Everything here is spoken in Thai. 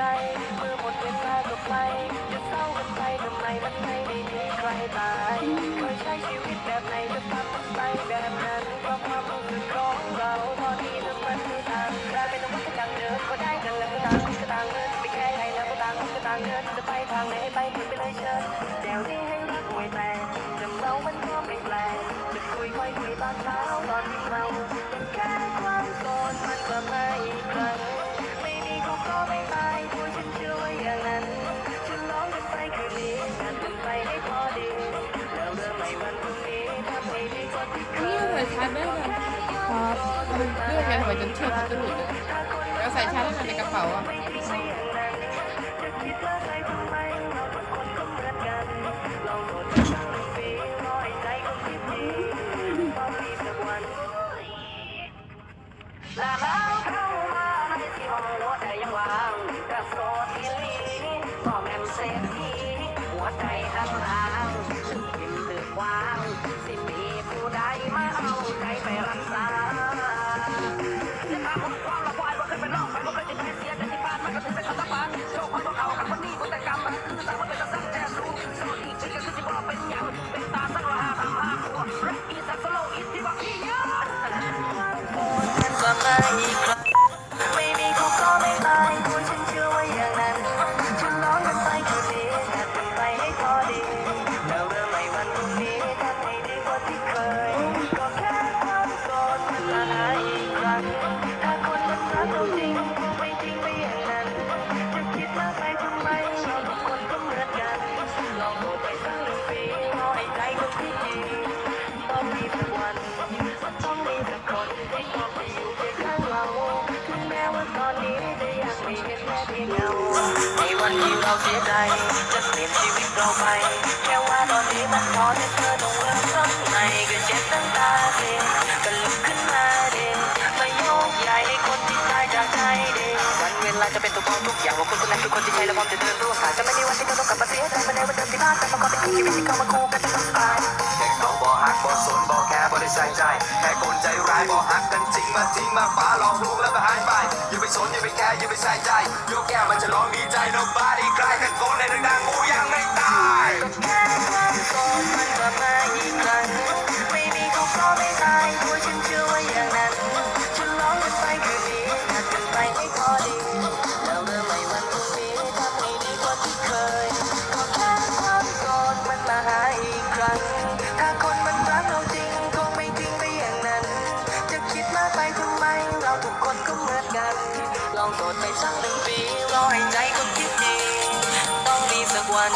ครจะเศร้ากันไปทำไมมันไม่ได้มีใครตายเคยใช้ชีวิตแบบไหนจะทำมันไปแบบนั้นเพราะความรู้สึกของเราตอนนี้มันมันไม่ต่างกลายเป็นว่าจะต่างเดินก็ได้กันแล้วก็ต่างก็ต่างเดินไปแค่ไหนแล้วก็ต่างก็ต่างเดินจะไปทางไหนไปคุยไปเลยเชิญเดี๋ยวนี้ให้รักไว้แต่จำเรามันก็ไม่แปลกจะคุยค่อยคุยตอนเช้าตอนที่เราเป็นแค่ความโสดมันก็ไม่อีกครั้งไม่มีก็ไม่ แล้วเริ่มใหม่วันพรุ่งนี้ทำให้ดีกว่าที่เคนี่ยใส่ชาร์จได้กันครับมันเลือกไงทำไมจนเชือกมันจะหลุดเลยแล้วใส่ชาร์จได้ในกระเป๋าอะไม่ทิ้งไปอย่างนั้นจะคิดว่าใครทำไม มั เงาในวันที่เราเสียใจจะเปลี่ยนชีวิตเราไป แค่ว่าตอนนี้มันพอที่เธอต้องเริ่มต้นใหม่ก็เจ็บตั้งตาเสียก็ลุกขึ้นมาเด็มาโยกย้ายให้คนที่ตายจากใจเด็วันเวลาจะเป็นตัวของทุกอย่างว่าคนคนนั้นคือคนที่ใช่และพร้อมจะเดินร่วมผ่านจะไม่มีวันที่เธอต้องกลับมาเสียใจภายในวันเดิมที่บ้านแต่มาก่อนเป็นชีวิตที่เข้ามาคู่กันจะต้องตายแค่เขาบ่หักบ่สนบ่แค่ ใช่ใช่แค่คนใจร้ายบอกหักกันจริงมาทิ้งมาฟ้าหลอกลวงแล้วก็หายไปอย่าไปสนอย่าไปแคร์อย่าไปใส่ใจยกแก้วมันจะร้องดีใจ nobody ใครตะโกนในดังๆกูยั โสดไปสักหนึ่งปีรอให้ใจคนคิดดี ต้องมีสักวัน